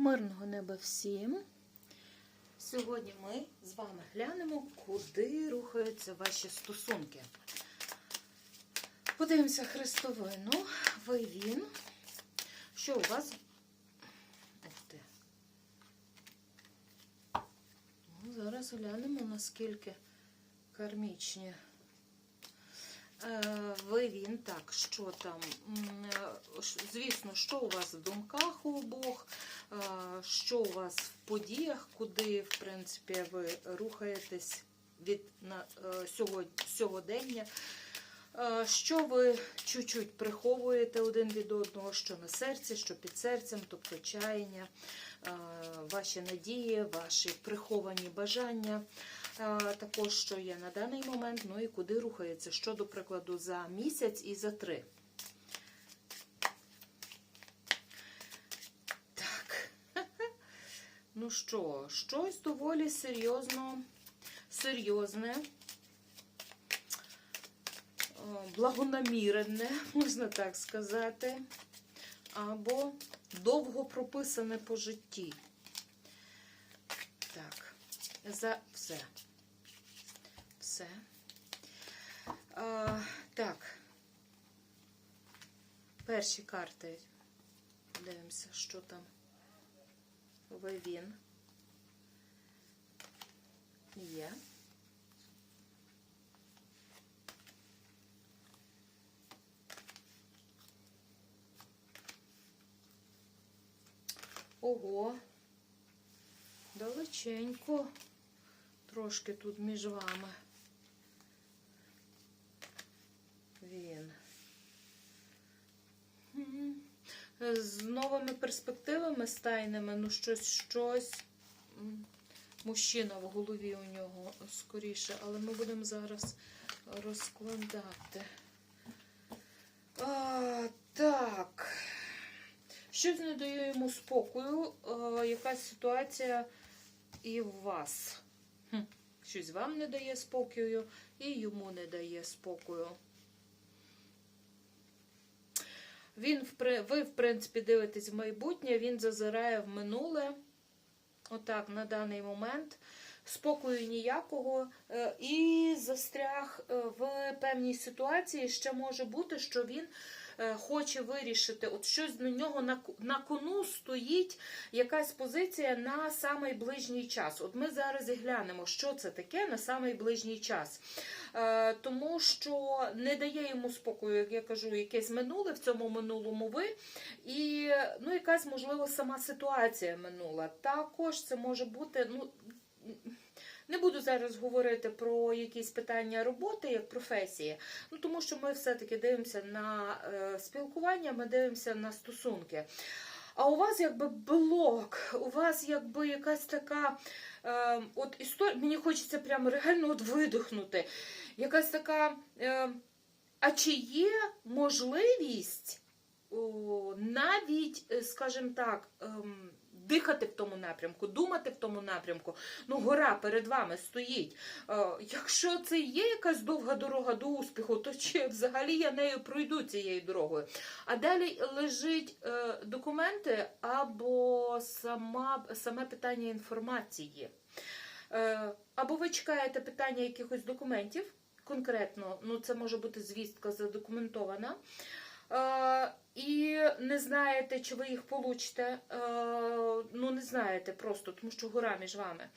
Мирного неба всім! Сьогодні ми з вами глянемо, куди рухаються ваші стосунки. Подивимося хрестовину, ви він. Що у вас? Ну, зараз глянемо, наскільки кармічні. Е, Ви він, так, що там? Е, Звісно, що у вас в думках у обох, е, що у вас в подіях, куди, в принципі, ви рухаєтесь від сьогодення. Е, Що ви чуть-чуть приховуєте один від одного, що на серці, що під серцем, тобто чаяння, е, ваші надії, ваші приховані бажання, е, також що є на даний момент, ну і куди рухається, що, до прикладу, за місяць і за три. Так. Ну що, щось доволі серйозно, серйозне е, благонамірене, можна так сказати, або довго прописане по житті. Так, за все. Все. А, так. Перші карти. Дивимося, що там. Ви він. Є. Ого, далеченько трошки тут між вами. Він. З новими перспективами стайними, ну щось, щось. Мужчина в голові у нього скоріше, але ми будемо зараз розкладати. А, так. Щось не дає йому спокою, е, якась ситуація і в вас. Щось вам не дає спокою, і йому не дає спокою. Він, ви, в принципі, дивитесь в майбутнє, він зазирає в минуле. Отак, на даний момент. Спокою ніякого. е, І застряг е, в певній ситуації. Ще може бути, що він хоче вирішити, от щось на нього на, кону стоїть якась позиція на самий час. От ми зараз і глянемо, що це таке на самий ближній час. Е, Тому що не дає йому спокою, як я кажу, якесь минуле в цьому минулому ви. І ну, якась, можливо, сама ситуація минула. Також це може бути. ну, не буду зараз говорити про якісь питання роботи як професії, ну тому що ми все-таки дивимося на е, спілкування, ми дивимося на стосунки. А у вас якби блок, у вас якби якась така е, от історія, мені хочеться прямо реально от видихнути. Якась така. Е, а чи є можливість о, навіть, е, скажімо так, ем, дихати в тому напрямку, думати в тому напрямку. Ну, гора перед вами стоїть. Е, Якщо це є якась довга дорога до успіху, то чи взагалі я нею пройду цією дорогою? А далі лежить е, документи або сама, саме питання інформації. Е, Або ви чекаєте питання якихось документів, конкретно, ну це може бути звістка задокументована. Е, і не знаєте, чи ви їх получите. Е, ну, не знаєте просто, тому що гора між вами.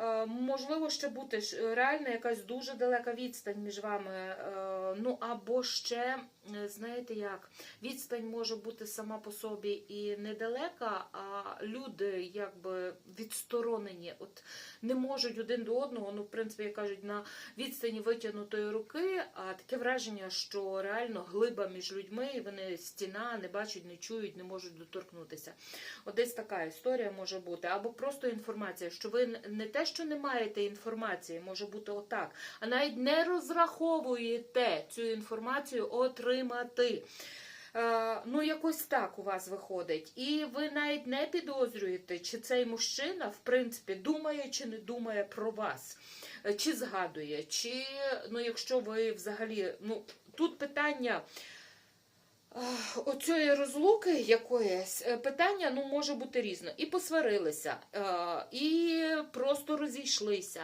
Е, можливо, ще бути реально якась дуже далека відстань між вами. Е, ну, або ще, е, знаєте як, відстань може бути сама по собі і недалека, а люди якби відсторонені, от не можуть один до одного, ну, в принципі, як кажуть, на відстані витягнутої руки, а таке враження, що реально глиба між людьми, і вони стіна, не бачать, не чують, не можуть доторкнутися. От десь така історія може бути. Або просто інформація, що ви не те, що не маєте інформації, може бути отак, а навіть не розраховуєте цю інформацію отримати. Е, Ну, якось так у вас виходить. І ви навіть не підозрюєте, чи цей мужчина, в принципі, думає чи не думає про вас, Е, чи згадує, чи, ну, якщо ви взагалі, ну, тут питання. Оцієї розлуки якоїсь е, питання ну, може бути різно. І посварилися, е, і просто розійшлися,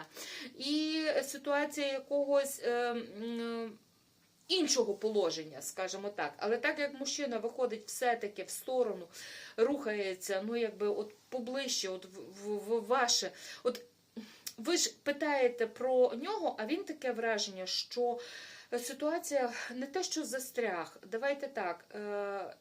і ситуація якогось е, іншого положення, скажімо так. Але так як мужчина виходить все-таки в сторону, рухається, ну якби от поближче, от в, в ваше. От ви ж питаєте про нього, а він таке враження, що ситуація не те, що застряг. Давайте так. Е,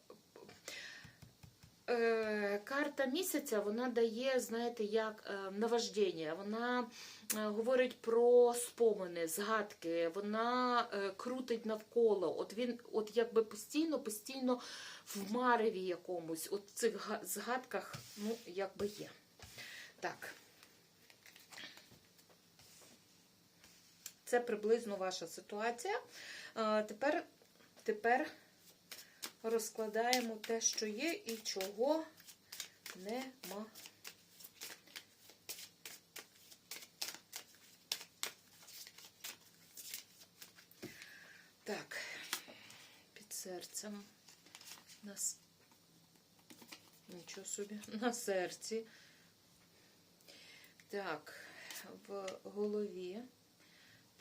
е, карта місяця вона дає, знаєте, як е, наваждення. Вона говорить про спомини, згадки, вона крутить навколо. От він, от якби постійно, постійно в мареві якомусь, от в цих згадках, ну, якби є. Так. Це приблизно ваша ситуація. Тепер, тепер розкладаємо те, що є, і чого нема. Так, під серцем. На... с- Нічого собі, на серці. Так, в голові.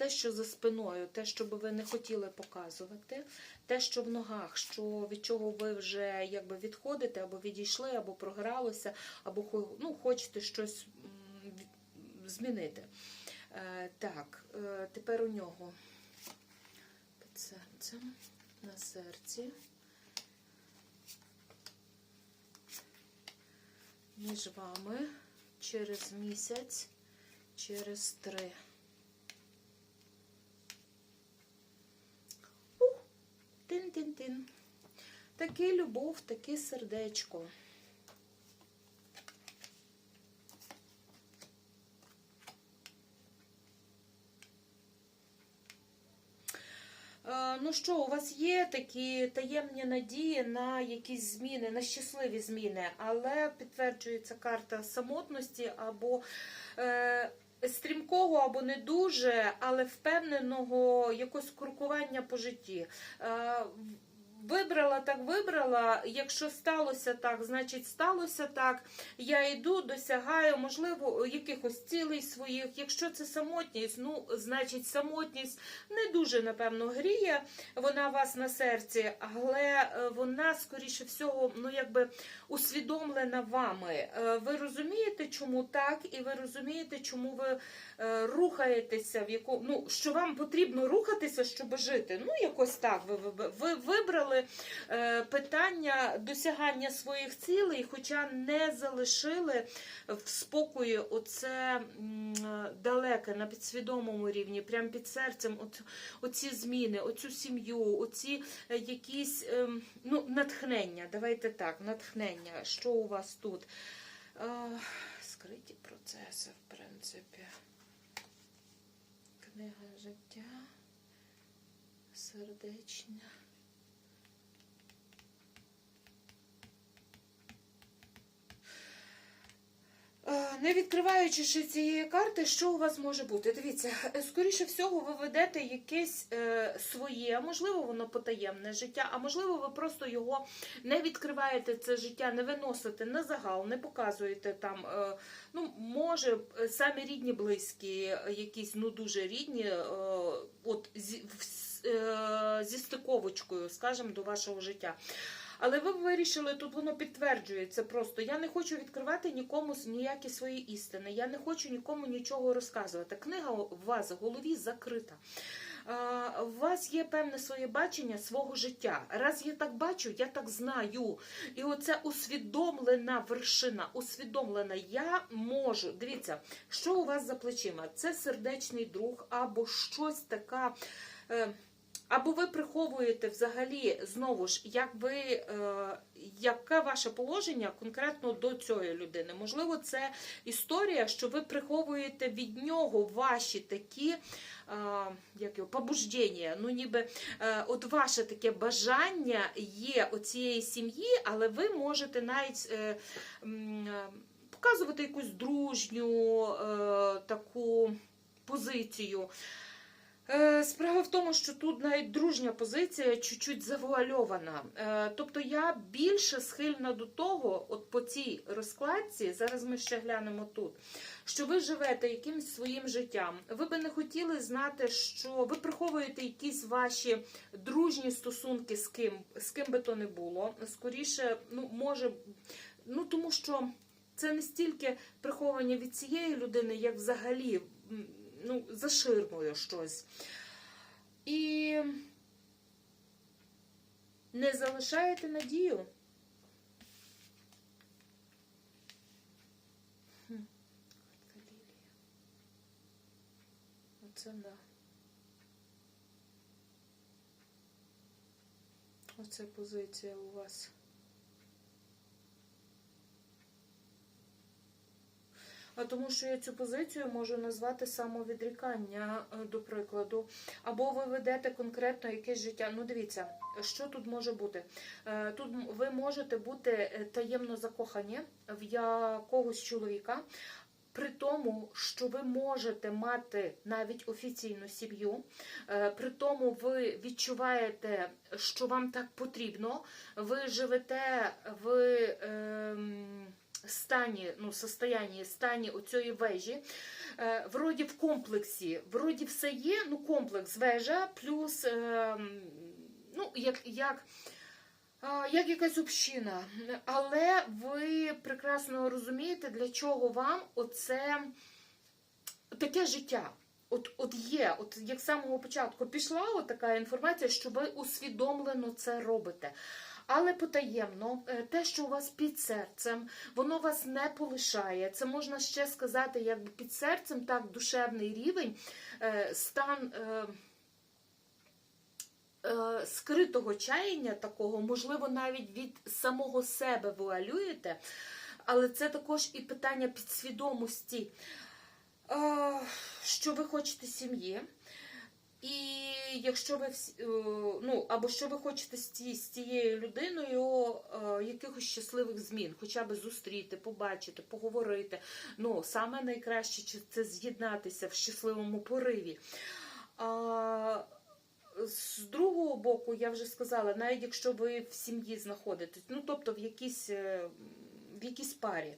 Те, що за спиною, те, що би ви не хотіли показувати, те, що в ногах, що від чого ви вже якби відходите, або відійшли, або програлося, або ну, хочете щось змінити. Е, так, е, тепер у нього під серцем, на серці. Між вами через місяць, через три. Тин-тин-тин. Таки любов, таке сердечко. Е, Ну що, у вас є такі таємні надії на якісь зміни, на щасливі зміни, але підтверджується карта самотності або е, стрімкого, або не дуже, але впевненого якогось крокування по житті. Е, Вибрала так, вибрала. Якщо сталося так, значить сталося так. Я йду, досягаю, можливо, якихось цілей своїх. Якщо це самотність, ну значить самотність не дуже напевно гріє. Вона вас на серці, але е, вона, скоріше всього, ну якби усвідомлена вами. Е, Ви розумієте, чому так, і ви розумієте, чому ви е, рухаєтеся, в яку ну що вам потрібно рухатися, щоб жити. Ну, якось так. Ви вибрали е, питання досягання своїх цілей, хоча не залишили в спокої оце далеке на підсвідомому рівні, прямо під серцем, оці зміни, оцю сім'ю, оці е, якісь ем, ну, натхнення. Давайте так, натхнення. Що у вас тут? Е, скриті процеси, в принципі. Книга життя, сердечня. Е, Не відкриваючи ще цієї карти, що у вас може бути? Дивіться, е, скоріше всього, ви ведете якесь е, своє, можливо, воно потаємне життя, а можливо, ви просто його не відкриваєте, це життя, не виносите на загал, не показуєте там. Е, ну, може, е, самі рідні, близькі, якісь ну дуже рідні, е, от зі, в е, зі стиковочкою, скажімо, до вашого життя. Але ви вирішили, тут воно підтверджується просто. Я не хочу відкривати нікому ніякі свої істини. Я не хочу нікому нічого розказувати. Книга у вас в голові закрита. У вас є певне своє бачення свого життя. Раз я так бачу, я так знаю. І оце усвідомлена вершина, усвідомлена. Я можу. Дивіться, що у вас за плечима? Це сердечний друг або щось така. Або ви приховуєте взагалі знову ж, як ви, е, яке ваше положення конкретно до цієї людини? Можливо, це історія, що ви приховуєте від нього ваші такі е, як його, побуждення. Ну, ніби е, от ваше таке бажання є у цієї сім'ї, але ви можете навіть. Е, е, Показувати якусь дружню е, таку позицію. Е, Справа в тому, що тут навіть дружня позиція чуть-чуть завуальована. Е, Тобто я більше схильна до того, от по цій розкладці, зараз ми ще глянемо тут, що ви живете якимось своїм життям. Ви би не хотіли знати, що ви приховуєте якісь ваші дружні стосунки з ким, з ким би то не було. Скоріше, ну, може, ну тому що це не стільки приховання від цієї людини, як взагалі ну, за ширмою щось. І не залишаєте надію. Оце да. Оце позиція у вас. Тому що я цю позицію можу назвати самовідрікання, е, до прикладу. Або ви ведете конкретно якесь життя. Ну, дивіться, що тут може бути? Е, Тут ви можете бути е, таємно закохані в якогось чоловіка. При тому, що ви можете мати навіть офіційну сім'ю, е, при тому ви відчуваєте, що вам так потрібно, ви живете в ем, стані, ну, состоянні, стані оцієї вежі. Е, Вроді в комплексі, вроді все є, ну комплекс вежа, плюс ем, ну, як, як, а, як якась община. Але ви прекрасно розумієте, для чого вам оце таке життя. От, от є, от як з самого початку пішла от така інформація, що ви усвідомлено це робите. Але потаємно, е, те, що у вас під серцем, воно вас не полишає. Це можна ще сказати, якби під серцем, так, душевний рівень, е, стан. е, Скритого чаяння такого, можливо, навіть від самого себе вуалюєте, але це також і питання підсвідомості, що ви хочете сім'ї. І якщо ви всі- е, ну або що ви хочете з цією людиною е, якихось щасливих змін, хоча б зустріти, побачити, поговорити. Ну саме найкраще це з'єднатися в щасливому пориві. А, з другого боку, я вже сказала, навіть якщо ви в сім'ї знаходитесь, ну тобто в якійсь, е, в якійсь парі,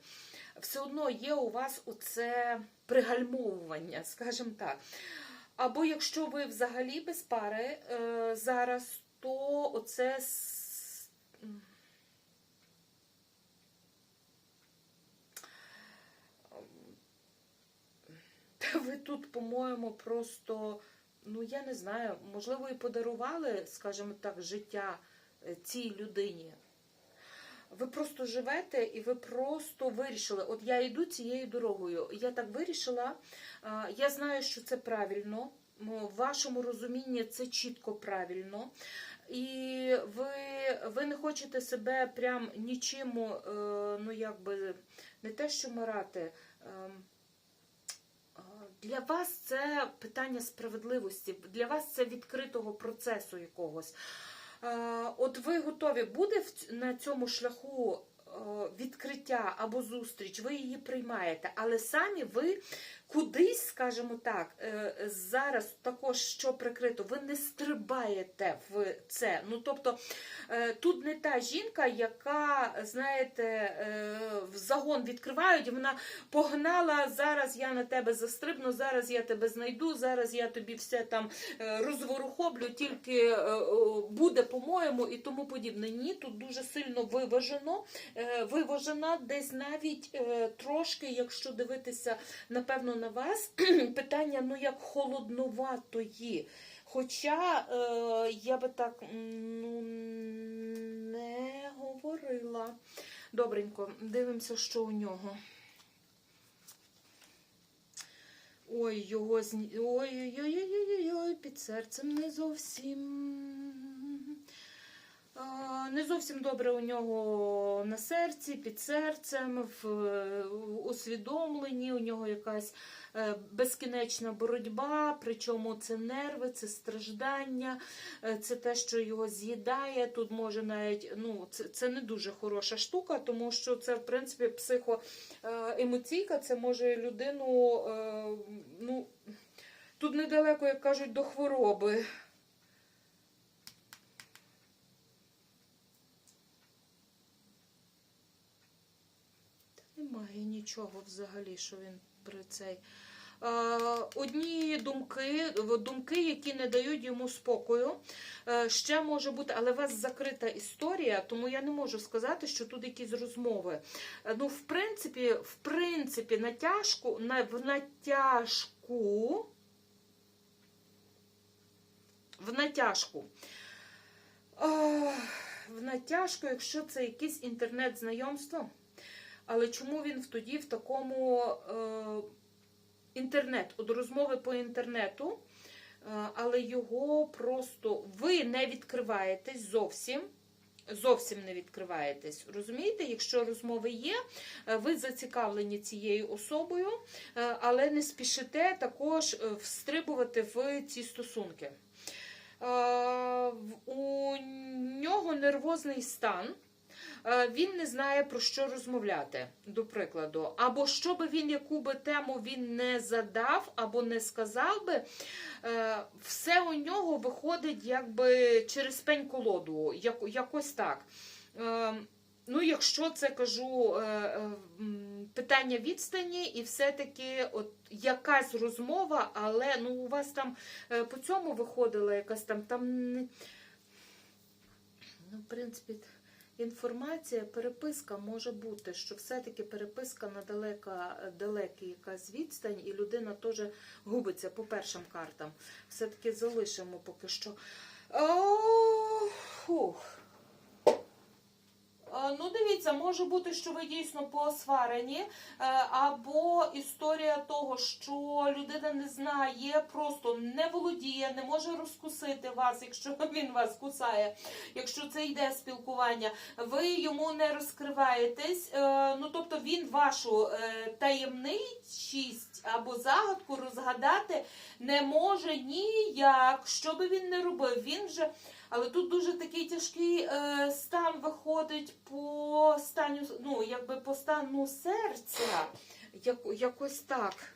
все одно є у вас оце пригальмовування, скажімо так. Або якщо ви взагалі без пари е, зараз, то оце. с- Та ви тут, по-моєму, просто, ну я не знаю, можливо, і подарували, скажімо так, життя е, цій людині. Ви просто живете і ви просто вирішили, от я йду цією дорогою. Я так вирішила, я знаю, що це правильно. В вашому розумінні це чітко правильно. І ви, ви не хочете себе прям нічим, е, ну якби не те, що мирати. ем, Для вас це питання справедливості, для вас це відкритого процесу якогось. Е, От ви готові буде на цьому шляху відкриття або зустріч, ви її приймаєте, але самі ви кудись, скажімо так, е, зараз також що прикрито, ви не стрибаєте в це. Ну тобто е, тут не та жінка, яка, знаєте, е, в загон відкривають, вона погнала, зараз я на тебе застрибну, зараз я тебе знайду, зараз я тобі все там е, розворухоблю, тільки е, буде по-моєму і тому подібне. Ні, тут дуже сильно виважено, е, виважена десь навіть е, трошки, якщо дивитися, напевно, на вас, питання ну як холодноватої. Хоча е, я би так ну, не говорила. Добренько, дивимося, що у нього. Ой, його зні... Ой-ой-ой, під серцем не зовсім. А, Не зовсім добре у нього на серці, під серцем, в е, усвідомленні, у нього якась е, безкінечна боротьба, причому це нерви, це страждання, е, це те, що його з'їдає. Тут може навіть, ну, це, це не дуже хороша штука, тому що це, в принципі, психоемоційка, це може людину, е, ну. Тут недалеко, як кажуть, до хвороби. Немає нічого взагалі, що він при цей. Одні думки, думки, які не дають йому спокою. Е, Ще може бути, але у вас закрита історія, тому я не можу сказати, що тут якісь розмови. Е, Ну, в принципі, в принципі, натяжку, на, в натяжку, в натяжку. В натяжку, якщо це якесь інтернет-знайомство. Але чому він тоді в такому е, інтернет, от розмови по інтернету, е, але його просто ви не відкриваєтесь зовсім. Зовсім не відкриваєтесь. Розумієте, якщо розмови є, е, ви зацікавлені цією особою, е, але не спішите також е, встрибувати в ці стосунки. У нього нервозний стан. Е, Він не знає про що розмовляти, до прикладу. Або що би він, яку би тему він не задав, або не сказав би, е, все у нього виходить якби через пень колоду, як, якось так. Е, Ну, якщо це кажу питання відстані, і все-таки от якась розмова, але ну у вас там по цьому виходила якась там там. Ну, в принципі, інформація, переписка може бути, що все-таки переписка на далека, далекий якась відстань, і людина теж губиться по першим картам. Все-таки залишимо поки що. О, фух. Е, Ну, дивіться, може бути, що ви дійсно посварені, е, або історія того, що людина не знає, просто не володіє, не може розкусити вас, якщо він вас кусає, якщо це йде спілкування, ви йому не розкриваєтесь. е, Ну, тобто він вашу таємничість або загадку розгадати не може ніяк. Що би він не робив, він вже. Але тут дуже такий тяжкий е, стан виходить по стану, ну, якби по стану серця. Як, якось так.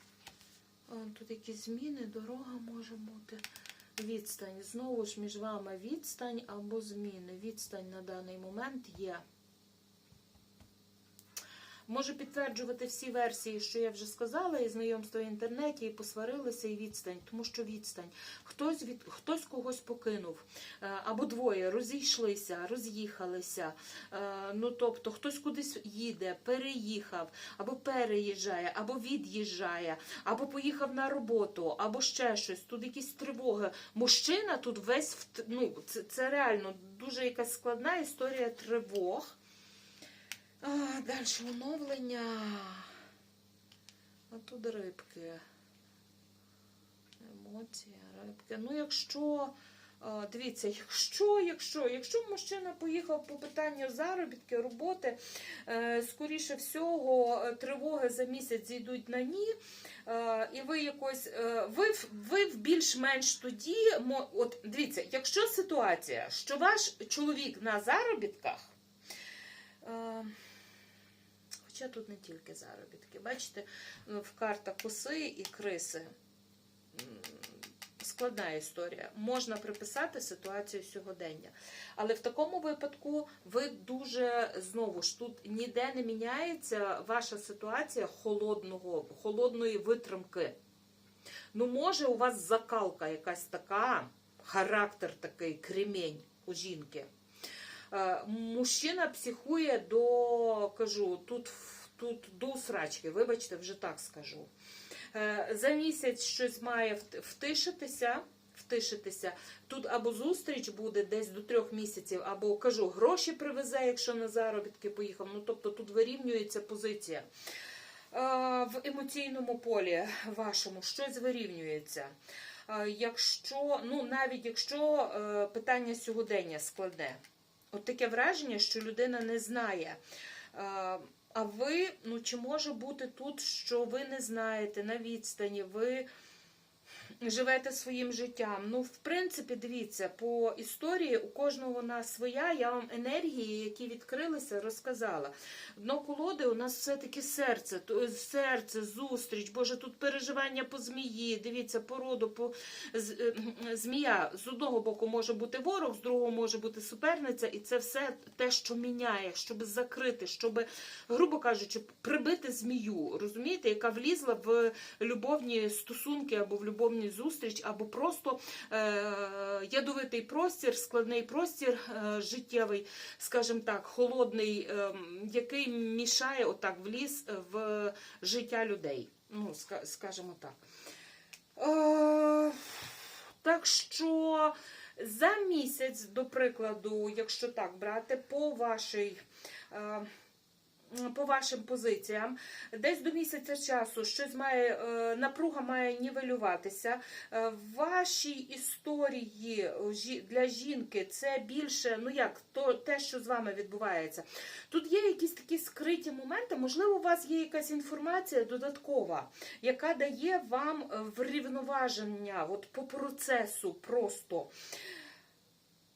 Тут якісь зміни, дорога може бути. Відстань. Знову ж між вами відстань або зміни. Відстань на даний момент є. Можу підтверджувати всі версії, що я вже сказала, і знайомство в інтернеті, і посварилися, і відстань, тому що відстань. Хтось від хтось когось покинув, е, або двоє розійшлися, роз'їхалися. Е, Ну тобто, хтось кудись їде, переїхав, або переїжджає, або від'їжджає, або поїхав на роботу, або ще щось. Тут якісь тривоги. Мужчина тут весь ну, це, це реально дуже якась складна історія тривог. А, далі оновлення. А тут рибки. Емоції, рибки. Ну, якщо, дивіться, якщо, якщо, якщо мужчина поїхав по питанню заробітки, роботи, е, скоріше всього, е, тривоги за місяць зійдуть на ні. е, І ви якось, ви, ви більш-менш тоді, от дивіться, якщо ситуація, що ваш чоловік на заробітках, Хоча тут не тільки заробітки. Бачите, ну, в картах коси і криси. Складна історія. Можна приписати ситуацію сьогодення. Але в такому випадку ви дуже знову ж тут ніде не міняється ваша ситуація холодного, холодної витримки. Ну, може, у вас закалка якась така, характер такий, кремінь у жінки. Е, Мужчина психує до, кажу, тут, тут до срачки, вибачте, вже так скажу. Е, За місяць щось має втишитися. Втишитися. Тут або зустріч буде десь до трьох місяців, або кажу, гроші привезе, якщо на заробітки поїхав. Ну тобто тут вирівнюється позиція. Е, В емоційному полі вашому щось вирівнюється. Якщо, ну навіть якщо питання сьогодення складне, От таке враження, що людина не знає. А, ви, ну чи може бути тут, що ви не знаєте на відстані, ви живете своїм життям. Ну, в принципі, дивіться, по історії у кожного вона своя. Я вам енергії, які відкрилися, розказала. Дно колоди у нас все-таки серце, серце, зустріч, Боже, тут переживання по змії. Дивіться, по роду, по е, м, змія з одного боку може бути ворог, з другого може бути суперниця, і це все те, що міняє, щоб закрити, щоб, грубо кажучи, прибити змію, розумієте, яка влізла в любовні стосунки або в любовні зустріч, або просто е, ядовитий простір, складний простір е, життєвий, скажімо так, холодний, е, який мішає отак вліз в життя людей. Ну, скажімо так. Так що за місяць, до прикладу, якщо так брати, по вашій. По вашим позиціям, десь до місяця часу щось має е, напруга має нівелюватися. Е, В вашій історії е, для жінки це більше, ну як, то те, що з вами відбувається. Тут є якісь такі скриті моменти. Можливо, у вас є якась інформація додаткова, яка дає вам врівноваження от по процесу просто.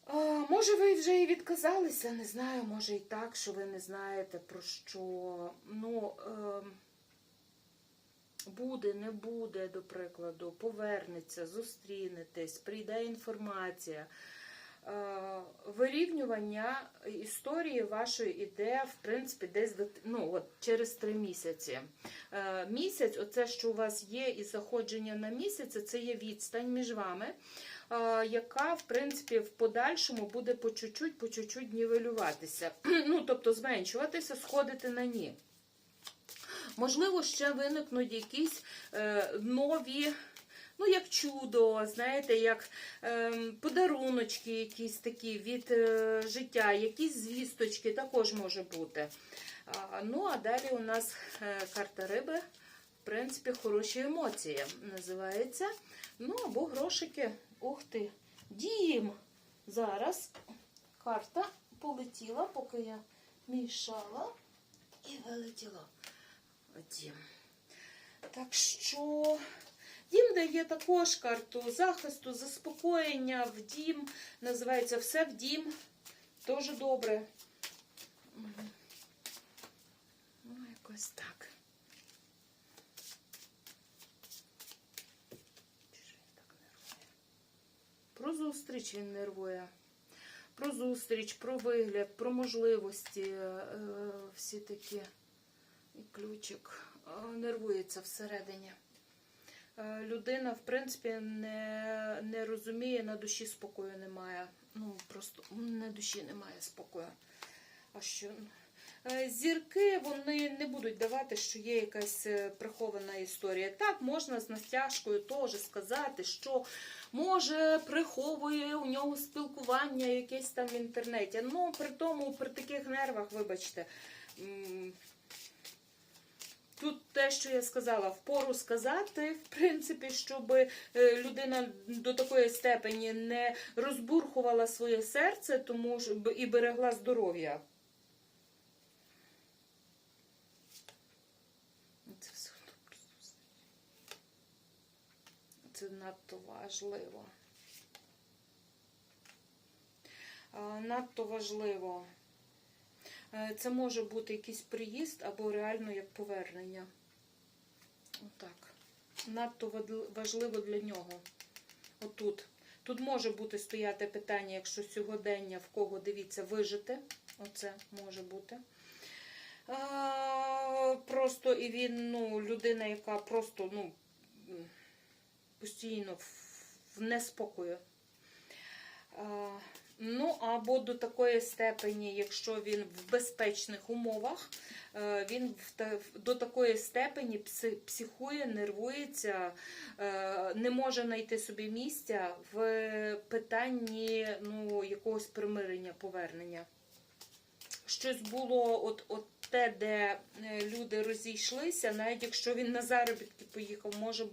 А, може, ви вже і відказалися, не знаю, може і так, що ви не знаєте про що. Ну, е, буде, не буде, до прикладу, повернеться, зустрінетесь, прийде інформація. Е, вирівнювання історії вашої іде, в принципі, десь ну, от, через три місяці. Е, місяць, оце, що у вас є, і заходження на місяць, це є відстань між вами яка, в принципі, в подальшому буде по чуть-чуть, по чуть-чуть нівелюватися. Ну, тобто зменшуватися, сходити на ні. Можливо, ще виникнуть якісь е, нові, ну, як чудо, знаєте, як е, подаруночки якісь такі від е, життя, якісь звісточки також може бути. А, ну, а далі у нас е, карта риби, в принципі, хороші емоції називається. Ну, або грошики. Ух ти. Дім. Зараз карта полетіла, поки я мішала і вилетіла. Дім. Так що дім дає також карту захисту, заспокоєння в дім. Називається все в дім. Дуже добре. Ну, якось так. Чи ж він так нервує? Про зустріч він нервує. Про зустріч, про вигляд, про можливості. е, Всі такі. І ключик е, нервується всередині. Е, Людина, в принципі, не, не розуміє, на душі спокою немає. Ну, просто на душі немає спокою. А що? Е, Зірки вони не будуть давати, що є якась е, прихована історія. Так, можна з настяжкою теж сказати, що може приховує у нього спілкування якесь там в інтернеті. Ну, при тому, при таких нервах, вибачте. Тут те, що я сказала, впору сказати, в принципі, щоб е, людина до такої степені не розбурхувала своє серце, тому щоб і берегла здоров'я. Це все одно просто. Це надто важливо. Надто важливо. Е, Це може бути якийсь приїзд або реально як повернення. Отак. Надто важливо для нього. Отут. Тут може бути стояти питання, якщо сьогодення в кого дивіться вижити. Оце може бути. Просто і він, ну, людина, яка просто, ну, постійно в- неспокою. Ну, або до такої степені, якщо він в безпечних умовах, е, він до такої степені психує, нервується, е, не може знайти собі місця в питанні ну, якогось примирення, повернення. Щось було от, от те, де е, люди розійшлися, навіть якщо він на заробітки поїхав, може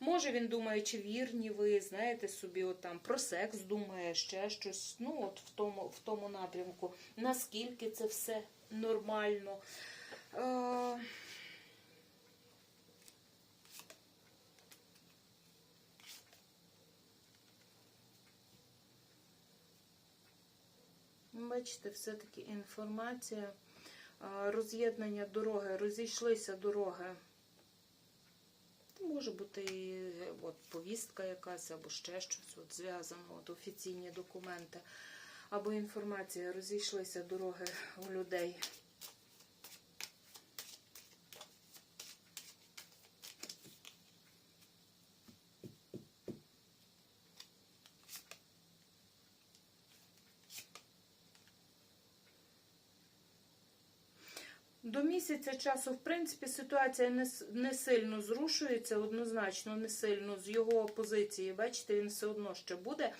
може він думає, чи вірні ви, знаєте, собі от там про секс думає, ще щось. Ну, от в тому, в тому напрямку, наскільки це все нормально. Е Бачите, все-таки інформація роз'єднання дороги, розійшлися дороги. Може бути і е, от, повістка якась, або ще щось от, зв'язано, от, офіційні документи, або інформація, розійшлися дороги у людей. До місяця часу, в принципі, ситуація не, не сильно зрушується, однозначно не сильно з його позиції. Бачите, він все одно ще буде.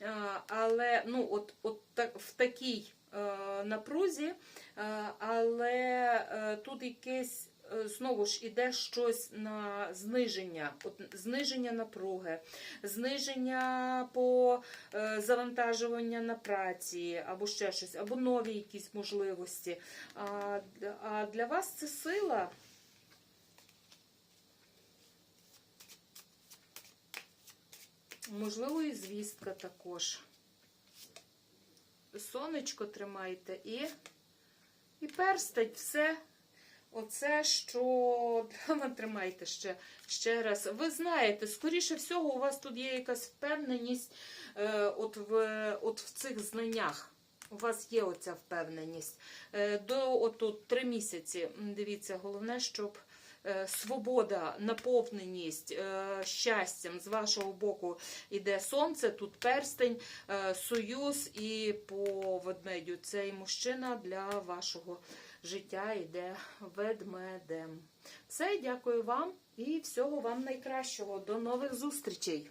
Е, Але ну, от, от так, в такій е, напрузі, е, але тут якесь. Е, Знову ж іде щось на зниження, от зниження напруги, зниження по е, завантажування на праці, або ще щось, або нові якісь можливості. А, а для вас це сила. Можливо, і звістка також. Сонечко тримайте і, і перстень, все. Оце, що тримайте ще, ще раз. Ви знаєте, скоріше всього, у вас тут є якась впевненість е, от, в, от в цих знаннях. У вас є оця впевненість. Е, До от, от, три місяці. Дивіться, головне, щоб е, свобода, наповненість, е, щастям з вашого боку іде сонце, тут перстень, е, союз і по ведмедю. Цей мужчина для вашого життя йде ведмедем. Все, дякую вам і всього вам найкращого. До нових зустрічей!